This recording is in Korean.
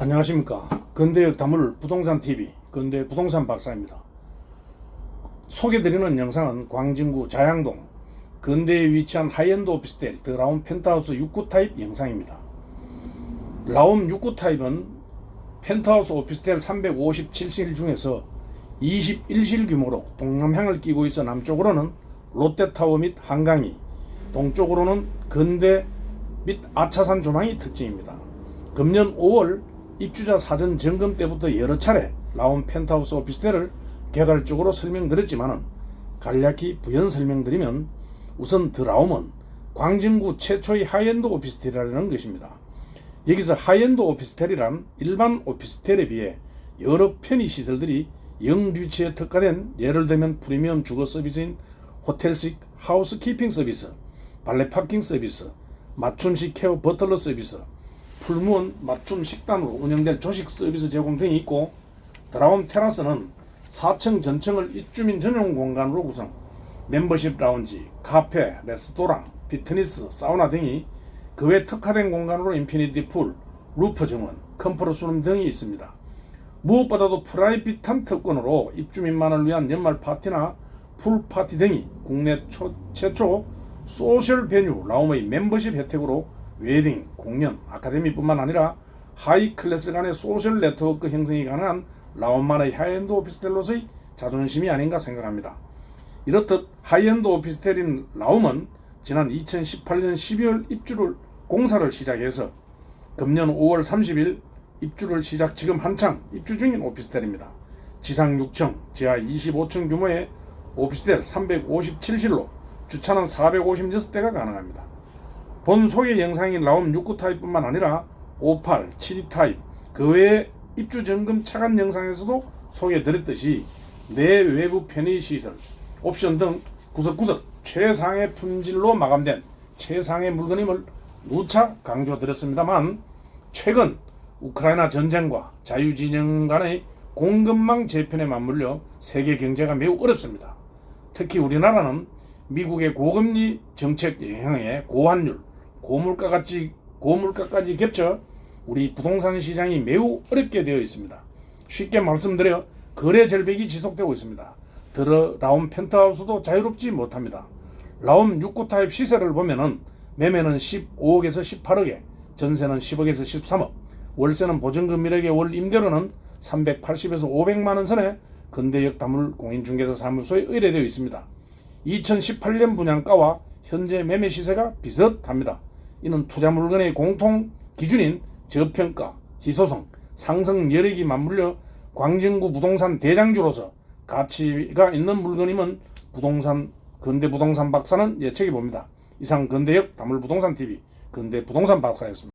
안녕하십니까. 근대역 다물 부동산 TV 근대 부동산 박사입니다. 소개드리는 영상은 광진구 자양동 근대에 위치한 하이엔드 오피스텔 드라운 펜트하우스 6구 타입 영상입니다. 라움 6구 타입은 펜트하우스 오피스텔 357실 중에서 21실 규모로 동남향을 끼고 있어 남쪽으로는 롯데타워 및 한강이 동쪽으로는 근대 및 아차산 조망이 특징입니다. 금년 5월 입주자 사전 점검 때부터 여러 차례 라온 펜트하우스 오피스텔을 개괄적으로 설명드렸지만 간략히 부연 설명드리면 우선 드라움은 광진구 최초의 하이엔드 오피스텔이라는 것입니다. 여기서 하이엔드 오피스텔이란 일반 오피스텔에 비해 여러 편의 시설들이 영류치에 특화된 예를 들면 프리미엄 주거 서비스인 호텔식 하우스키핑 서비스, 발레 파킹 서비스, 맞춤식 케어 버틀러 서비스, 풀무원 맞춤 식단으로 운영된 조식 서비스 제공 등이 있고 드라운 테라스는 4층 전층을 입주민 전용 공간으로 구성 멤버십 라운지, 카페, 레스토랑, 피트니스, 사우나 등이 그 외 특화된 공간으로 인피니티 풀, 루프 정원, 컴프로 수룸 등이 있습니다. 무엇보다도 프라이빗한 특권으로 입주민만을 위한 연말 파티나 풀 파티 등이 국내 초- 최초 소셜 베뉴 라움의 멤버십 혜택으로 웨딩, 공연, 아카데미뿐만 아니라 하이 클래스 간의 소셜 네트워크 형성이 가능한 라움만의 하이엔드 오피스텔로서의 자존심이 아닌가 생각합니다. 이렇듯 하이엔드 오피스텔인 라움은 지난 2018년 12월 입주를 공사를 시작해서 금년 5월 30일 입주를 시작 지금 한창 입주 중인 오피스텔입니다. 지상 6층, 지하 25층 규모의 오피스텔 357실로 주차는 456대가 가능합니다. 본 소개 영상인 라움 6구 타입뿐만 아니라 58, 72 타입 그 외에 입주 점검 차관 영상에서도 소개드렸듯이 내 외부 편의 시설, 옵션 등 구석구석 최상의 품질로 마감된 최상의 물건임을 누차 강조드렸습니다만 최근 우크라이나 전쟁과 자유진영 간의 공급망 재편에 맞물려 세계 경제가 매우 어렵습니다. 특히 우리나라는 미국의 고금리 정책 영향에 고환율, 고물가까지 고물가까지 겹쳐 우리 부동산 시장이 매우 어렵게 되어 있습니다. 쉽게 말씀드려 거래 절벽이 지속되고 있습니다. 들어 라움 펜트하우스도 자유롭지 못합니다. 라움 6구 타입 시세를 보면은 매매는 15억에서 18억에 전세는 10억에서 13억 월세는 보증금일액의 월 임대료는 380에서 500만 원 선에 근대역 다물 공인중개사 사무소에 의뢰되어 있습니다. 2018년 분양가와 현재 매매 시세가 비슷합니다. 이는 투자 물건의 공통 기준인 저평가, 희소성, 상승 여력이 맞물려 광진구 부동산 대장주로서 가치가 있는 물건임은 부동산 근대 부동산 박사는 예측해 봅니다. 이상 근대역 다물 부동산 TV 근대 부동산 박사였습니다.